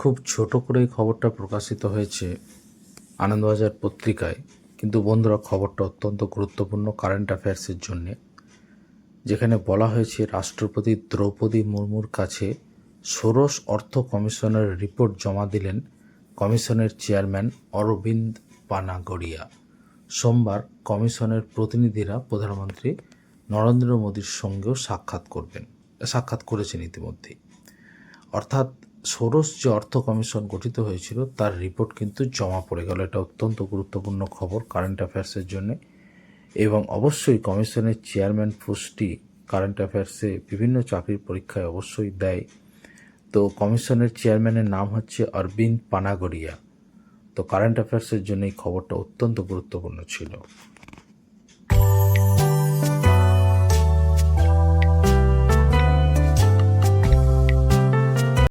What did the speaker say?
খুব ছোট করে এই খবরটা প্রকাশিত হয়েছে আনন্দবাজার পত্রিকায়। কিন্তু বন্ধুরা, খবরটা অত্যন্ত গুরুত্বপূর্ণ কারেন্ট অ্যাফেয়ার্সের জন্যে। যেখানে বলা হয়েছে, রাষ্ট্রপতি দ্রৌপদী মুর্মুর কাছে ষোড়শ অর্থ কমিশনের রিপোর্ট জমা দিলেন কমিশনের চেয়ারম্যান অরবিন্দ পানাগড়িয়া। সোমবার কমিশনের প্রতিনিধিরা প্রধানমন্ত্রী নরেন্দ্র মোদীর সঙ্গেও সাক্ষাৎ করবেন, সাক্ষাৎ করেছেন ইতিমধ্যেই। অর্থাৎ ষোড়শ যে অর্থ কমিশন গঠিত হয়েছিল, তার রিপোর্ট কিন্তু জমা পড়ে গেল। এটা অত্যন্ত গুরুত্বপূর্ণ খবর কারেন্ট অ্যাফেয়ার্সের জন্য। এবং অবশ্যই কমিশনের চেয়ারম্যান পোস্টটি কারেন্ট অ্যাফেয়ার্সে বিভিন্ন চাকরির পরীক্ষায় অবশ্যই দেয়। তো কমিশনের চেয়ারম্যানের নাম হচ্ছে অরবিন্দ পানাগড়িয়া। তো কারেন্ট অ্যাফেয়ার্সের জন্য এই খবরটা অত্যন্ত গুরুত্বপূর্ণ ছিল।